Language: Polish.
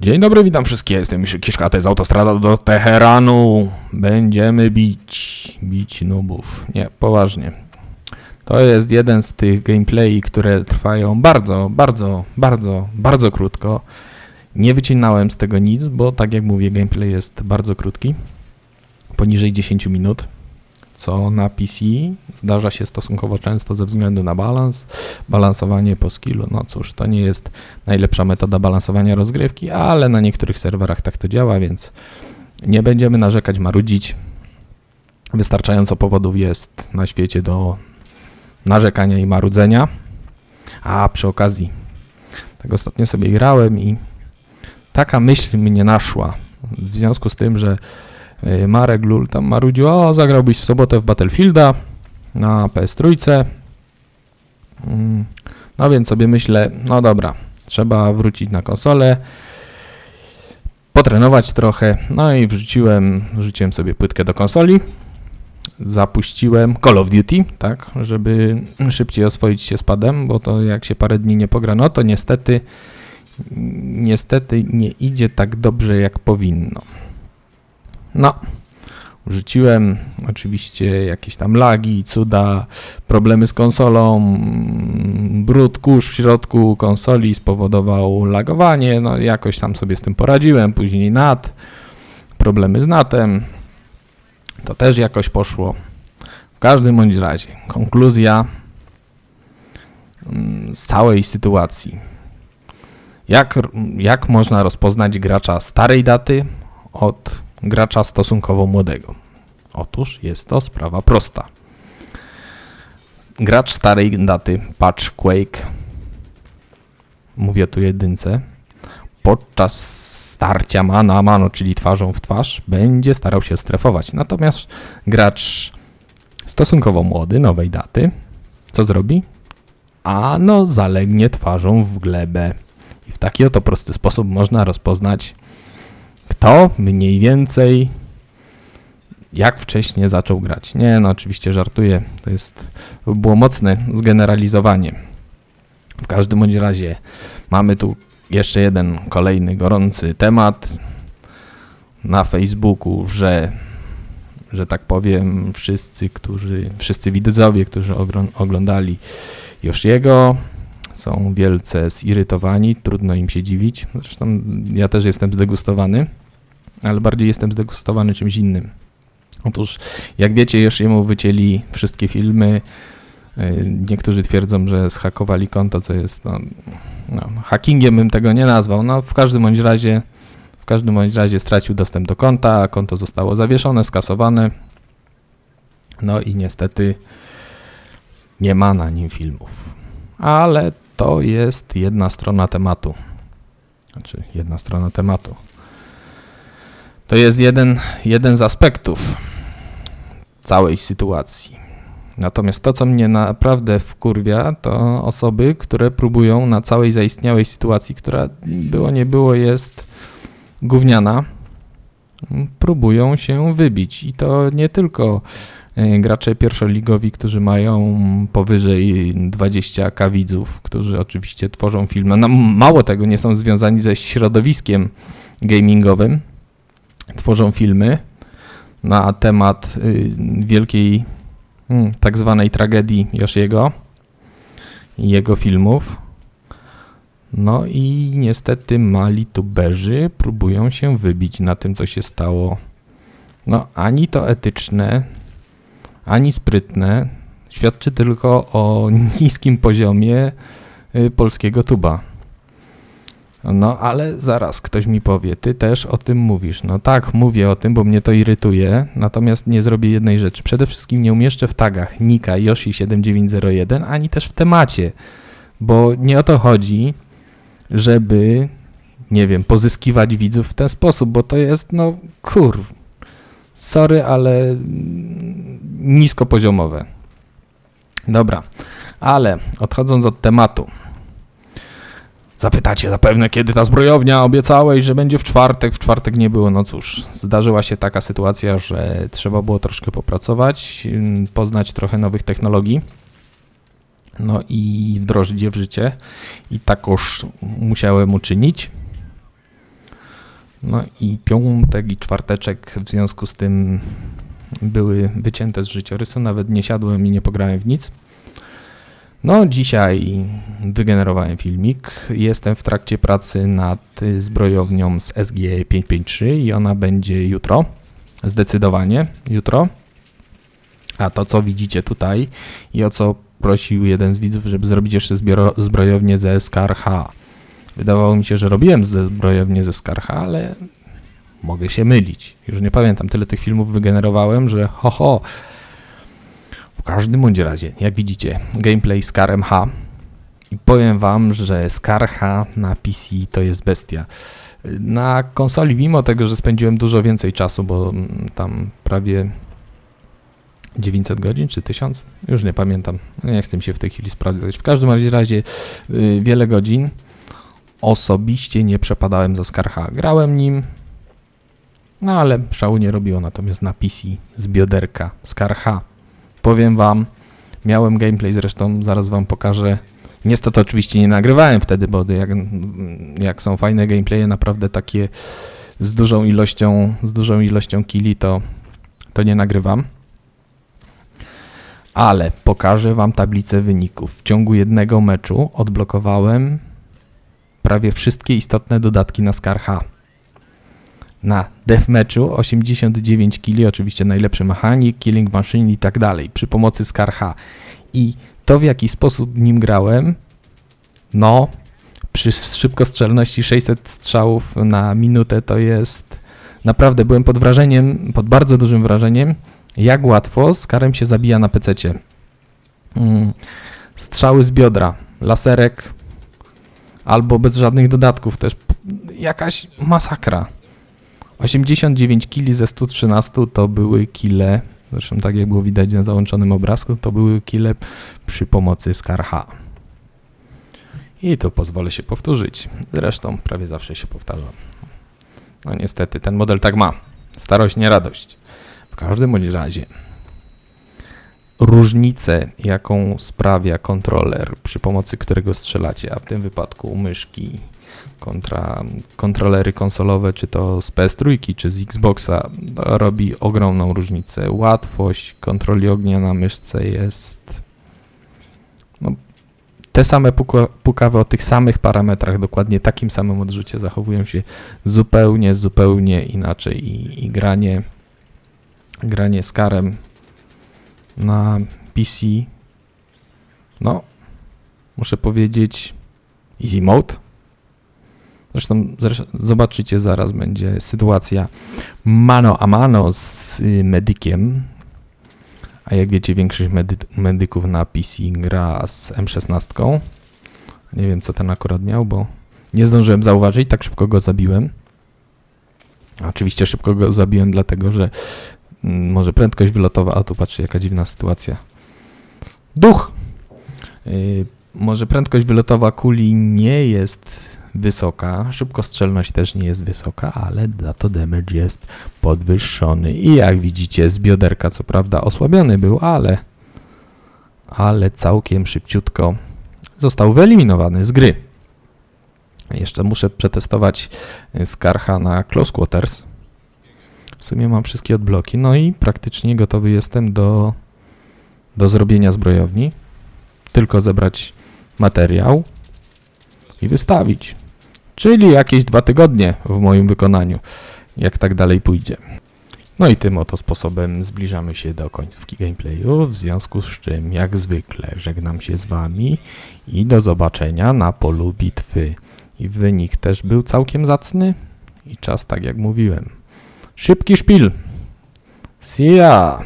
Dzień dobry, witam wszystkich. Jestem Miszy Kiszka, to jest autostrada do Teheranu. Będziemy bić, bić nubów. Nie, poważnie. To jest jeden z tych gameplay, które trwają bardzo, bardzo, bardzo, bardzo krótko. Nie wycinałem z tego nic, bo tak jak mówię, gameplay jest bardzo krótki. Poniżej 10 minut, co na PC zdarza się stosunkowo często ze względu na balans, balansowanie po skillu. No cóż, to nie jest najlepsza metoda balansowania rozgrywki, ale na niektórych serwerach tak to działa, więc nie będziemy narzekać, marudzić. Wystarczająco powodów jest na świecie do narzekania i marudzenia. A przy okazji, tak ostatnio sobie grałem i taka myśl mnie naszła. W związku z tym, że Marek Lul tam marudził, o zagrałbyś w sobotę w Battlefielda na PS3. Mm, No więc sobie myślę, no dobra, trzeba wrócić na konsolę, potrenować trochę, no i wrzuciłem, wrzuciłem sobie płytkę do konsoli, zapuściłem Call of Duty, tak, żeby szybciej oswoić się z padem, bo to jak się parę dni nie pogra, no to niestety, niestety nie idzie tak dobrze jak powinno. No, wrzuciłem oczywiście jakieś tam lagi, cuda, problemy z konsolą, brud, kurz w środku konsoli spowodował lagowanie, no jakoś tam sobie z tym poradziłem, później NAT, problemy z NATem, to też jakoś poszło. W każdym bądź razie, konkluzja mm, z całej sytuacji. Jak, jak można rozpoznać gracza starej daty od gracza stosunkowo młodego? Otóż jest to sprawa prosta. Gracz starej daty, patch Quake, mówię tu jedynce, podczas starcia mano a mano, czyli twarzą w twarz, będzie starał się strefować. Natomiast gracz stosunkowo młody, nowej daty, co zrobi? Ano zalegnie twarzą w glebę. I w taki oto prosty sposób można rozpoznać, kto mniej więcej jak wcześniej zaczął grać. Nie, no oczywiście żartuję, to jest, to było mocne zgeneralizowanie. W każdym bądź razie mamy tu jeszcze jeden kolejny gorący temat na Facebooku, że, że tak powiem, wszyscy, którzy, wszyscy widzowie, którzy oglądali Joshiego, są wielce zirytowani, trudno im się dziwić. Zresztą ja też jestem zdegustowany, ale bardziej jestem zdegustowany czymś innym. Otóż, jak wiecie, Yoshiemu wycięli wszystkie filmy. Yy, Niektórzy twierdzą, że zhakowali konto, co jest no, no, hackingiem bym tego nie nazwał. No, w każdym bądź razie, w każdym bądź razie stracił dostęp do konta, a konto zostało zawieszone, skasowane. No i niestety nie ma na nim filmów. Ale to jest jedna strona tematu. Znaczy, jedna strona tematu. To jest jeden, jeden z aspektów całej sytuacji. Natomiast to, co mnie naprawdę wkurwia, to osoby, które próbują na całej zaistniałej sytuacji, która było nie było, jest gówniana, próbują się wybić. I to nie tylko e, gracze pierwszoligowi, którzy mają powyżej 20k widzów, którzy oczywiście tworzą filmy. No, mało tego, nie są związani ze środowiskiem gamingowym, tworzą filmy na temat y, wielkiej mm, tak zwanej tragedii Joshiego i jego filmów. No i niestety mali tuberzy próbują się wybić na tym, co się stało. No, ani to etyczne, ani sprytne. Świadczy tylko o niskim poziomie y, polskiego tuba. No, ale zaraz ktoś mi powie, ty też o tym mówisz. No tak, mówię o tym, bo mnie to irytuje, natomiast nie zrobię jednej rzeczy. Przede wszystkim nie umieszczę w tagach Nika Yoshi7901, ani też w temacie, bo nie o to chodzi, żeby, nie wiem, pozyskiwać widzów w ten sposób, bo to jest, no, kur, sorry, ale niskopoziomowe. Dobra, ale odchodząc od tematu, Zapytacie zapewne, kiedy ta zbrojownia obiecałeś, że będzie w czwartek. W czwartek nie było. No cóż, zdarzyła się taka sytuacja, że trzeba było troszkę popracować, ym, poznać trochę nowych technologii. No i wdrożyć je w życie. I takoż musiałem uczynić. No i piątek i czwarteczek w związku z tym były wycięte z życiorysu, nawet nie siadłem i nie pograłem w nic. No, dzisiaj wygenerowałem filmik. Jestem w trakcie pracy nad zbrojownią z SG 553 i ona będzie jutro. Zdecydowanie jutro. A to, co widzicie tutaj i o co prosił jeden z widzów, żeby zrobić jeszcze zbrojownię ze SKRH. Wydawało mi się, że robiłem zbrojownię ze SKRH, ale mogę się mylić. Już nie pamiętam, tyle tych filmów wygenerowałem, że ho ho. W każdym bądź razie, jak widzicie, gameplay Scar MH. I powiem wam, że Scar H na PC to jest bestia. Na konsoli, mimo tego, że spędziłem dużo więcej czasu, bo mm, tam prawie 900 godzin czy 1000, już nie pamiętam. Nie chcę się w tej chwili sprawdzać. W każdym razie y, wiele godzin osobiście nie przepadałem za Skarha. Grałem nim, no ale szału nie robiło, natomiast na PC z bioderka Skarha. Powiem wam, miałem gameplay, zresztą zaraz wam pokażę. Niestety oczywiście nie nagrywałem wtedy, bo jak, jak są fajne gameplaye, naprawdę takie z dużą ilością, z dużą ilością killi, to, to nie nagrywam. Ale pokażę wam tablicę wyników. W ciągu jednego meczu odblokowałem prawie wszystkie istotne dodatki na Skarha. Na deathmatchu 89 kili, oczywiście najlepszy mechanik, killing machine i tak dalej, przy pomocy Skarha. I to w jaki sposób nim grałem, no przy szybkostrzelności 600 strzałów na minutę to jest naprawdę byłem pod wrażeniem, pod bardzo dużym wrażeniem, jak łatwo Skarem się zabija na pececie. Mm, strzały z biodra, laserek, albo bez żadnych dodatków też. Jakaś masakra. 89 kili ze 113 to były kile, zresztą tak jak było widać na załączonym obrazku, to były kile przy pomocy Skarha. I tu pozwolę się powtórzyć. Zresztą prawie zawsze się powtarzam. No niestety, ten model tak ma. Starość, nie radość. W każdym bądź razie różnicę, jaką sprawia kontroler, przy pomocy którego strzelacie, a w tym wypadku myszki kontra kontrolery konsolowe, czy to z PS3, czy z Xboxa, robi ogromną różnicę. Łatwość kontroli ognia na myszce jest no, te same puka, pukawy o tych samych parametrach, dokładnie takim samym odrzucie zachowują się zupełnie, zupełnie inaczej i, i granie granie z karem na PC, no, muszę powiedzieć, easy mode. Zresztą, zobaczycie, zaraz będzie sytuacja mano a mano z y, medykiem. A jak wiecie, większość medy medyków na PC gra z M16. Nie wiem, co ten akurat miał, bo nie zdążyłem zauważyć, tak szybko go zabiłem. Oczywiście szybko go zabiłem, dlatego że Mm, może prędkość wylotowa, a tu patrzcie jaka dziwna sytuacja. Duch! Yy, może prędkość wylotowa kuli nie jest wysoka, szybkostrzelność też nie jest wysoka, ale za to damage jest podwyższony. I jak widzicie z bioderka co prawda osłabiony był, ale ale całkiem szybciutko został wyeliminowany z gry. Jeszcze muszę przetestować Skarha na Close Quarters. W sumie mam wszystkie odbloki, no i praktycznie gotowy jestem do, do zrobienia zbrojowni. Tylko zebrać materiał i wystawić. Czyli jakieś dwa tygodnie w moim wykonaniu, jak tak dalej pójdzie. No i tym oto sposobem zbliżamy się do końcówki gameplayu, w związku z czym jak zwykle żegnam się z Wami i do zobaczenia na polu bitwy. I wynik też był całkiem zacny i czas tak jak mówiłem Szybki szpil. See ya.